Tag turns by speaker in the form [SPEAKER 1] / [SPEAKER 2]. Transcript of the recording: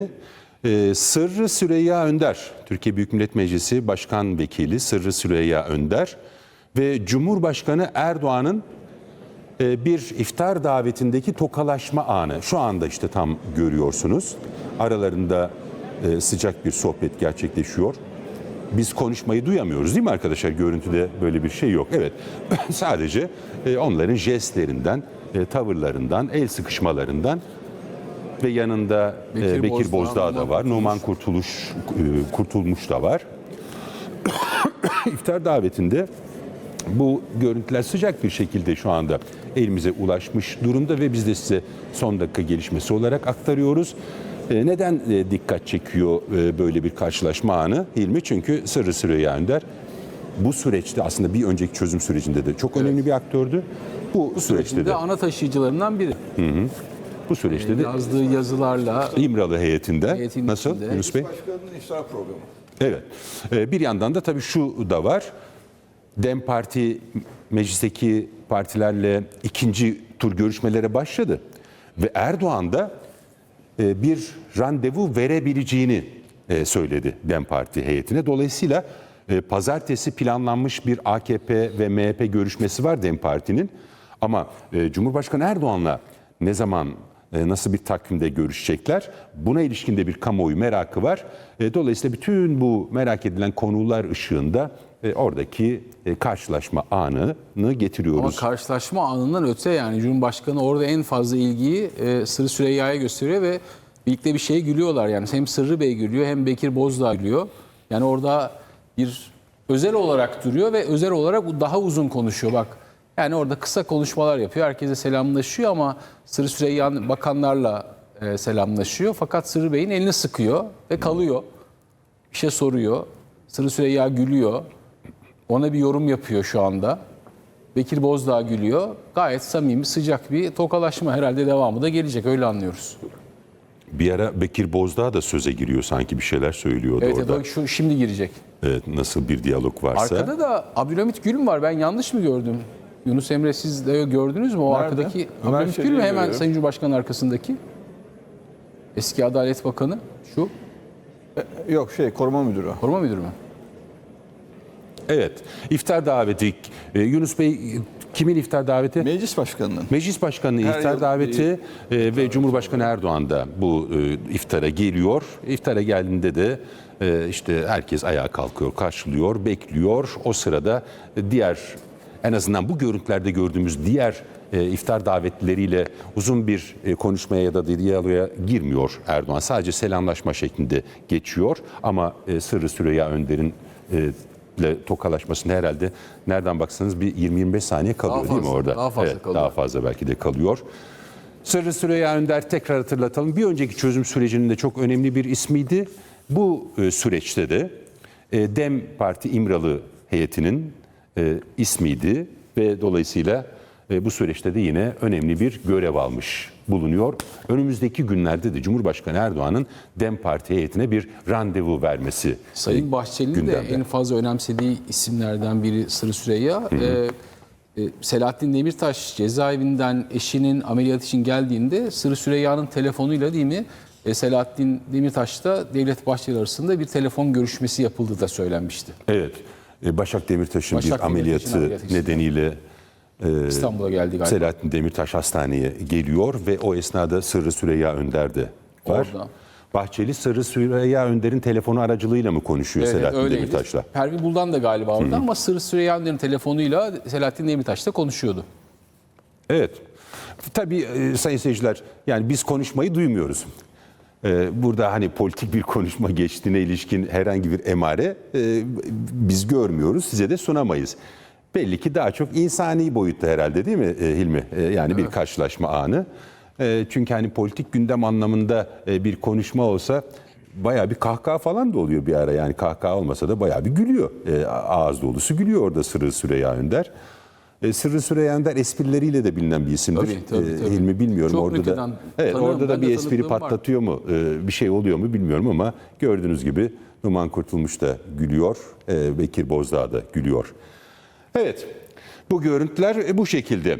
[SPEAKER 1] Ee, Sırrı Süreyya Önder, Türkiye Büyük Millet Meclisi Başkan Vekili Sırrı Süreyya Önder ve Cumhurbaşkanı Erdoğan'ın e, bir iftar davetindeki tokalaşma anı. Şu anda işte tam görüyorsunuz. Aralarında e, sıcak bir sohbet gerçekleşiyor. Biz konuşmayı duyamıyoruz değil mi arkadaşlar? Görüntüde böyle bir şey yok. Evet, sadece e, onların jestlerinden, e, tavırlarından, el sıkışmalarından ve yanında e,
[SPEAKER 2] Bekir
[SPEAKER 1] Bekir,
[SPEAKER 2] Bozdağ,
[SPEAKER 1] Bozdağ, da var. Numan Kurtuluş e, Kurtulmuş da var. İftar davetinde bu görüntüler sıcak bir şekilde şu anda elimize ulaşmış durumda ve biz de size son dakika gelişmesi olarak aktarıyoruz. E, Neden dikkat çekiyor böyle bir karşılaşma anı Hilmi? Çünkü Sırrı Süreyya Önder bu süreçte aslında bir önceki çözüm sürecinde de çok önemli bir aktördü. Bu, süreçte de
[SPEAKER 2] ana taşıyıcılarından biri.
[SPEAKER 1] Bu süreçte de
[SPEAKER 2] Yazdığı yazılarla
[SPEAKER 1] İmralı heyetinde
[SPEAKER 2] Heyetin
[SPEAKER 1] nasıl
[SPEAKER 2] içinde.
[SPEAKER 1] Yunus Bey?
[SPEAKER 3] Başkanının iftar programı.
[SPEAKER 1] Evet. Ee, Bir yandan da tabii şu da var. Dem Parti meclisteki partilerle ikinci tur görüşmelere başladı. Ve Erdoğan da e, bir randevu verebileceğini e, söyledi Dem Parti heyetine. Dolayısıyla e, pazartesi planlanmış bir AKP ve MHP görüşmesi var Dem Parti'nin. Ama Cumhurbaşkanı Erdoğan'la ne zaman nasıl bir takvimde görüşecekler? Buna ilişkin de bir kamuoyu merakı var. E, Dolayısıyla bütün bu merak edilen konular ışığında e, oradaki e, karşılaşma anını getiriyoruz.
[SPEAKER 2] ama karşılaşma anından öte yani Cumhurbaşkanı orada en fazla ilgiyi e, Sırrı Süreyya'ya gösteriyor ve birlikte bir şeye gülüyorlar yani. Hem Sırrı Bey gülüyor hem Bekir Bozdağ gülüyor. Yani orada bir özel olarak duruyor ve özel olarak daha uzun konuşuyor bak. Yani orada kısa konuşmalar yapıyor. Herkese selamlaşıyor ama Sırrı Süreyya bakanlarla e, selamlaşıyor. Fakat Sırrı Bey'in elini sıkıyor ve kalıyor. Bir şey soruyor. Sırrı Süreyya gülüyor. Ona bir yorum yapıyor şu anda. Bekir Bozdağ gülüyor. Gayet samimi, sıcak bir tokalaşma. Herhalde devamı da gelecek. Öyle anlıyoruz.
[SPEAKER 1] Bir ara Bekir Bozdağ da söze giriyor sanki bir şeyler söylüyordu
[SPEAKER 2] Evet,
[SPEAKER 1] orada.
[SPEAKER 2] evet şu şimdi girecek.
[SPEAKER 1] Evet, nasıl bir diyalog varsa.
[SPEAKER 2] Arkada da Abdülhamit Gül mü var? Ben yanlış mı gördüm? Yunus Emre siz de gördünüz mü? O
[SPEAKER 3] Nerede?
[SPEAKER 2] arkadaki
[SPEAKER 3] Ömer
[SPEAKER 2] mü
[SPEAKER 3] Çelik'i
[SPEAKER 2] hemen
[SPEAKER 3] görüyorum.
[SPEAKER 2] Sayın Cumhurbaşkanı arkasındaki? Eski Adalet Bakanı şu.
[SPEAKER 3] Yok şey koruma müdürü.
[SPEAKER 2] Koruma müdürü mü?
[SPEAKER 1] Evet. İftar daveti. Ee, Yunus Bey kimin iftar daveti?
[SPEAKER 3] Meclis başkanının.
[SPEAKER 1] Meclis Başkanı'nın
[SPEAKER 3] Her
[SPEAKER 1] iftar
[SPEAKER 3] yıl
[SPEAKER 1] daveti e, ve Cumhurbaşkanı Erdoğan da bu e, iftara geliyor. İftara geldiğinde de e, işte herkes ayağa kalkıyor, karşılıyor, bekliyor. O sırada e, diğer en azından bu görüntülerde gördüğümüz diğer e, iftar davetlileriyle uzun bir e, konuşmaya ya da diyaloğa girmiyor Erdoğan. Sadece selamlaşma şeklinde geçiyor ama e, Sırrı Süreyya Önder'in e, ile tokalaşmasında herhalde nereden baksanız bir 20-25 saniye kalıyor değil mi
[SPEAKER 2] fazla,
[SPEAKER 1] orada?
[SPEAKER 2] daha fazla
[SPEAKER 1] evet,
[SPEAKER 2] kalıyor.
[SPEAKER 1] Daha fazla belki de kalıyor. Sırrı Süreyya Önder tekrar hatırlatalım. Bir önceki çözüm sürecinin de çok önemli bir ismiydi. Bu e, süreçte de e, Dem Parti İmralı heyetinin e, ismiydi ve dolayısıyla e, bu süreçte de yine önemli bir görev almış bulunuyor. Önümüzdeki günlerde de Cumhurbaşkanı Erdoğan'ın Dem Parti heyetine bir randevu vermesi
[SPEAKER 2] Sayın
[SPEAKER 1] e,
[SPEAKER 2] Bahçeli'nin de en fazla önemsediği isimlerden biri Sırrı Süreyya. Ee, e, Selahattin Demirtaş cezaevinden eşinin ameliyat için geldiğinde Sırrı Süreyya'nın telefonuyla değil mi? E, Selahattin Demirtaş'ta Devlet Bahçeli arasında bir telefon görüşmesi yapıldığı da söylenmişti.
[SPEAKER 1] Evet. E, Başak Demirtaş'ın
[SPEAKER 2] Başak
[SPEAKER 1] bir ameliyatı
[SPEAKER 2] ameliyatı
[SPEAKER 1] nedeniyle
[SPEAKER 2] İstanbul'a geldi galiba.
[SPEAKER 1] Selahattin Demirtaş hastaneye geliyor ve o esnada Sırrı Süreyya Önder de var.
[SPEAKER 2] Orada.
[SPEAKER 1] Bahçeli Sırrı Süreyya Önder'in telefonu aracılığıyla mı konuşuyor
[SPEAKER 2] Evet,
[SPEAKER 1] Selahattin
[SPEAKER 2] öyleydi.
[SPEAKER 1] Demirtaş'la?
[SPEAKER 2] Pervin Buldan da galiba orada ama Sırrı Süreyya'nın telefonuyla Selahattin Demirtaş da konuşuyordu.
[SPEAKER 1] Evet. Tabii e, sayın seyirciler yani biz konuşmayı duymuyoruz. E, burada hani politik bir konuşma geçtiğine ilişkin herhangi bir emare e, biz görmüyoruz. Size de sunamayız. Belli ki daha çok insani boyutta herhalde değil mi e, Hilmi? E, yani bir karşılaşma anı. Çünkü hani politik gündem anlamında bir konuşma olsa bayağı bir kahkaha falan da oluyor bir ara. Yani kahkaha olmasa da bayağı bir gülüyor. Ağız dolusu gülüyor orada Sırrı Süreyya Önder. E, Sırrı Süreyya Önder esprileriyle de bilinen bir isimdir.
[SPEAKER 2] Tabii, tabii,
[SPEAKER 1] E,
[SPEAKER 2] tabii.
[SPEAKER 1] Hilmi bilmiyorum
[SPEAKER 2] Çok
[SPEAKER 1] orada da. Evet, orada da
[SPEAKER 2] ben
[SPEAKER 1] bir espri
[SPEAKER 2] tanıdığım var.
[SPEAKER 1] patlatıyor mu? e, bir şey oluyor mu bilmiyorum ama gördüğünüz gibi Numan Kurtulmuş da gülüyor. e, Bekir Bozdağ da gülüyor. Evet. Bu görüntüler bu şekilde.